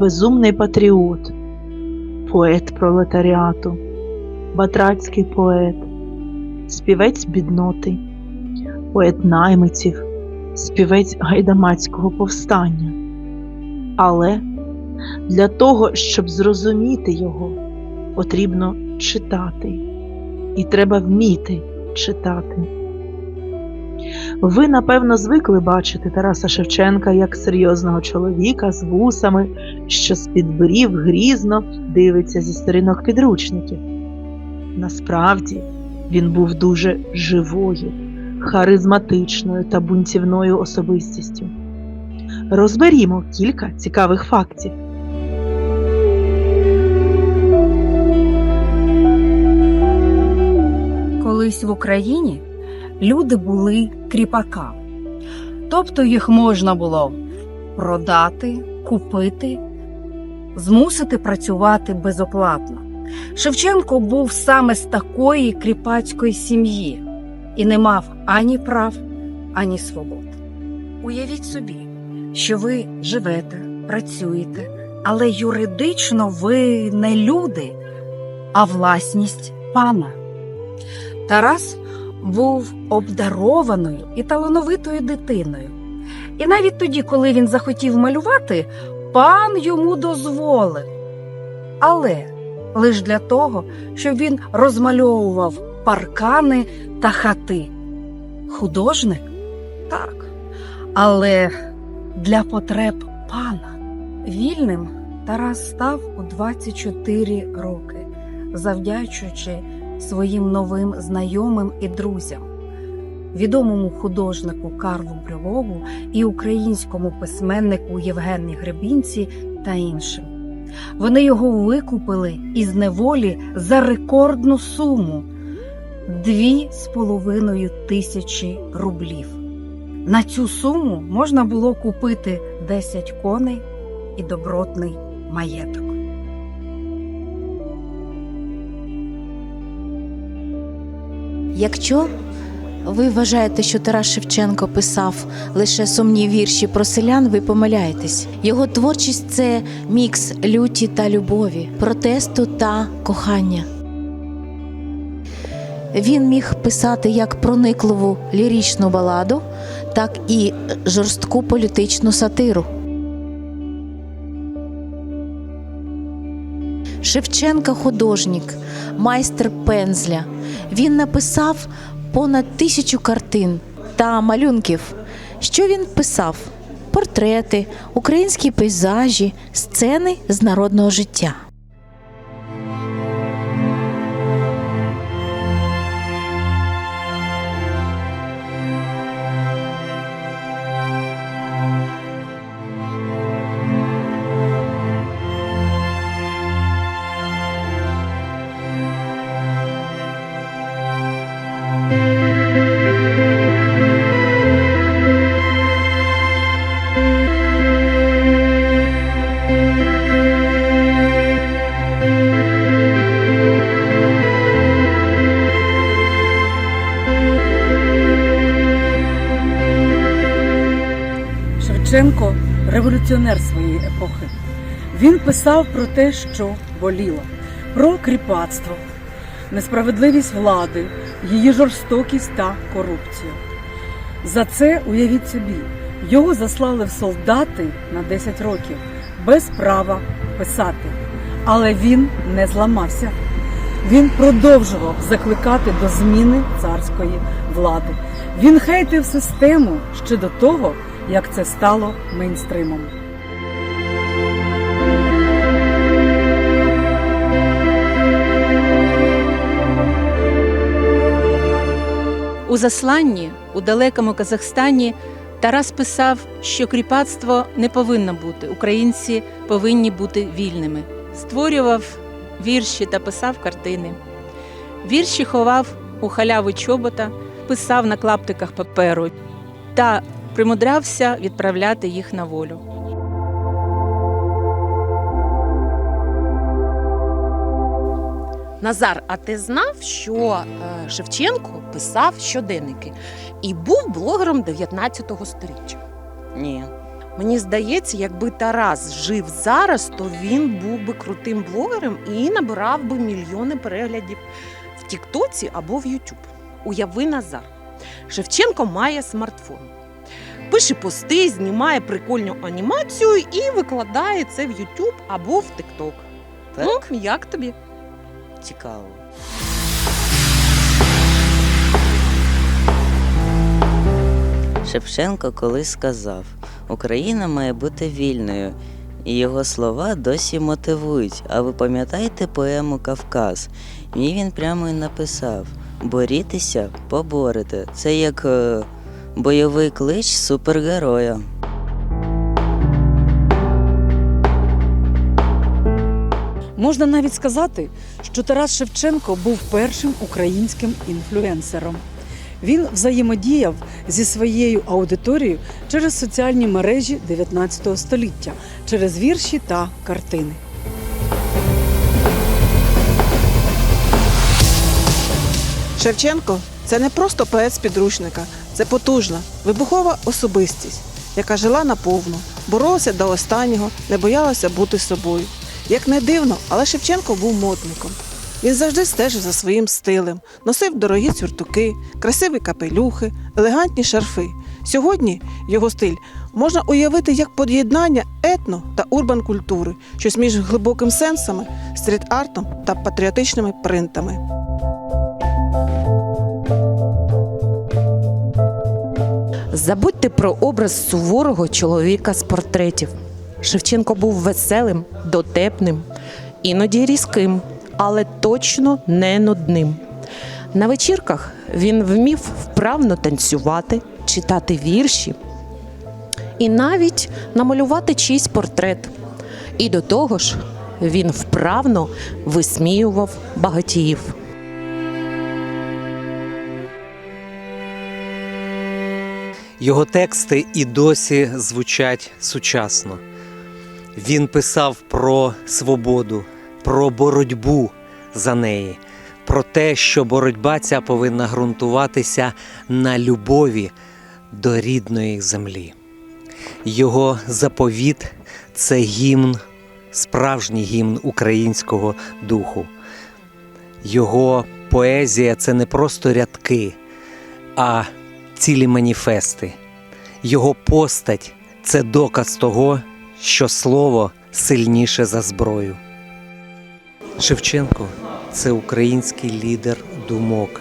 безумний патріот, поет пролетаріату, батрацький поет, співець бідноти, поет наймиців, співець гайдамацького повстання. Але для того, щоб зрозуміти його, потрібно читати, і треба вміти читати. Ви, напевно, звикли бачити Тараса Шевченка як серйозного чоловіка з вусами, що з-під брів грізно дивиться зі сторінок підручників. Насправді він був дуже живою, харизматичною та бунтівною особистістю. Розберімо кілька цікавих фактів. Колись в Україні люди були кріпаками, тобто їх можна було продати, купити, змусити працювати безоплатно. Шевченко був саме з такої кріпацької сім'ї і не мав ані прав, ані свобод. Уявіть собі, що ви живете, працюєте, але юридично ви не люди, а власність пана. Тарас був обдарованою і талановитою дитиною. І навіть тоді, коли він захотів малювати, пан йому дозволив. Але лише для того, щоб він розмальовував паркани та хати. Художник? Так. Але для потреб пана. Вільним Тарас став у 24 роки, завдячуючи своїм новим знайомим і друзям, відомому художнику Карлу Брюлову і українському письменнику Євгені Гребінці та іншим. Вони його викупили із неволі за рекордну суму дві з половиною тисячі рублів. На цю суму можна було купити 10 коней і добротний маєток. Якщо ви вважаєте, що Тарас Шевченко писав лише сумні вірші про селян, ви помиляєтесь. Його творчість це мікс люті та любові, протесту та кохання. Він міг писати як проникливу ліричну баладу, так і жорстку політичну сатиру. Шевченка художник, майстер пензля. Він написав понад тисячу картин та малюнків. Що він писав? Портрети, українські пейзажі, сцени з народного життя. Шевченко революціонер своєї епохи. Він писав про те, що боліло, про кріпацтво, несправедливість влади, її жорстокість та корупцію. За це уявіть собі, його заслали в солдати на 10 років без права писати. Але він не зламався. Він продовжував закликати до зміни царської влади. Він хейтив систему ще до того, як це стало мейнстримом. У засланні у далекому Казахстані Тарас писав, що кріпацтво не повинно бути, українці повинні бути вільними. Створював вірші та писав картини. Вірші ховав у халяву чобота, писав на клаптиках паперу та примудрявся відправляти їх на волю. Назар, а ти знав, що е, Шевченко писав щоденники і був блогером 19 століття? Ні. Мені здається, якби Тарас жив зараз, то він був би крутим блогером і набирав би мільйони переглядів в Тіктоці або в Ютуб. Уяви Назар. Шевченко має смартфон. Пише пости, знімає прикольну анімацію і викладає це в YouTube або в TikTok. Так, Ну, як тобі? цікаво. Шевченко колись сказав: Україна має бути вільною, і його слова досі мотивують. А ви пам'ятаєте поему Кавказ? В ній він прямо і написав: борітеся, поборете. Це як е, бойовий клич супергероя. Можна навіть сказати, що Тарас Шевченко був першим українським інфлюенсером. Він взаємодіяв зі своєю аудиторією через соціальні мережі 19 століття, через вірші та картини. Шевченко це не просто поет з підручника, це потужна, вибухова особистість, яка жила наповну, боролася до останнього, не боялася бути собою. Як не дивно, але Шевченко був модником. Він завжди стежив за своїм стилем, носив дорогі цюртуки, красиві капелюхи, елегантні шарфи. Сьогодні його стиль можна уявити як поєднання етно та урбан культури, щось між глибоким сенсами, стріт-артом та патріотичними принтами. Забудьте про образ суворого чоловіка з портретів. Шевченко був веселим, дотепним, іноді різким, але точно не нудним. На вечірках він вмів вправно танцювати, читати вірші і навіть намалювати чийсь портрет. І до того ж, він вправно висміював багатіїв. Його тексти і досі звучать сучасно. Він писав про свободу, про боротьбу за неї, про те, що боротьба ця повинна ґрунтуватися на любові до рідної землі. Його заповіт це гімн, справжній гімн українського духу. Його поезія це не просто рядки, а цілі маніфести. Його постать це доказ того, що слово сильніше за зброю. Шевченко це український лідер думок,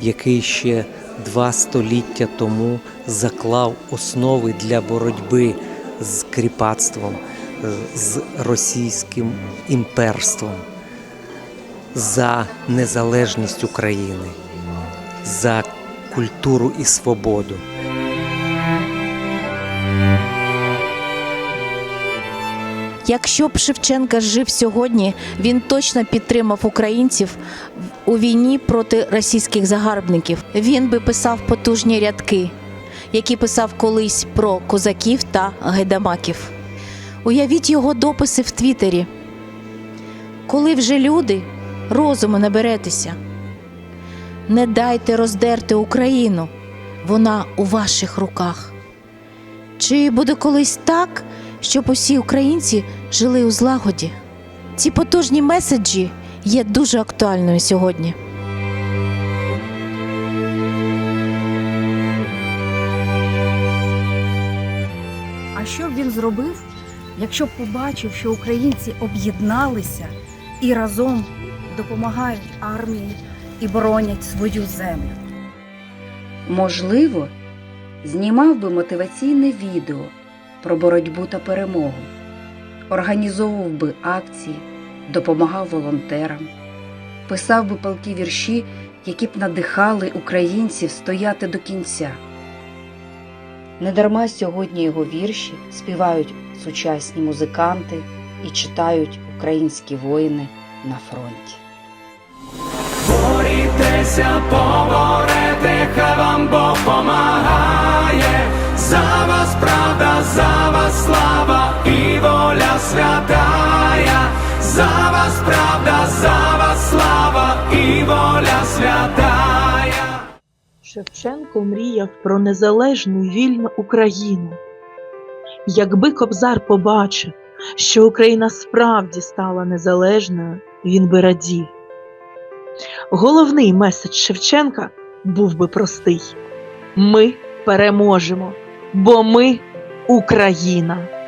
який ще два століття тому заклав основи для боротьби з кріпацтвом, з російським імперством, за незалежність України, за культуру і свободу. Якщо б Шевченка жив сьогодні, він точно підтримав українців у війні проти російських загарбників. Він би писав потужні рядки, які писав колись про козаків та гайдамаків. Уявіть його дописи в Твіттері. Коли вже люди розуму наберетеся, не дайте роздерти Україну, вона у ваших руках. Чи буде колись так, щоб усі українці жили у злагоді? Ці потужні меседжі є дуже актуальною сьогодні. А що б він зробив, якщо б побачив, що українці об'єдналися і разом допомагають армії і боронять свою землю? Можливо, знімав би мотиваційне відео про боротьбу та перемогу, організовував би акції, допомагав волонтерам, писав би палкі вірші, які б надихали українців стояти до кінця. Недарма сьогодні його вірші співають сучасні музиканти і читають українські воїни на фронті. Борітеся, поборете, хай вам Бог помагає. За вас правда, за вас слава і воля святая. За вас правда, за вас слава і воля святая. Шевченко мріяв про незалежну вільну Україну. Якби Кобзар побачив, що Україна справді стала незалежною, він би радів. Головний меседж Шевченка був би простий: ми переможемо, бо ми Україна.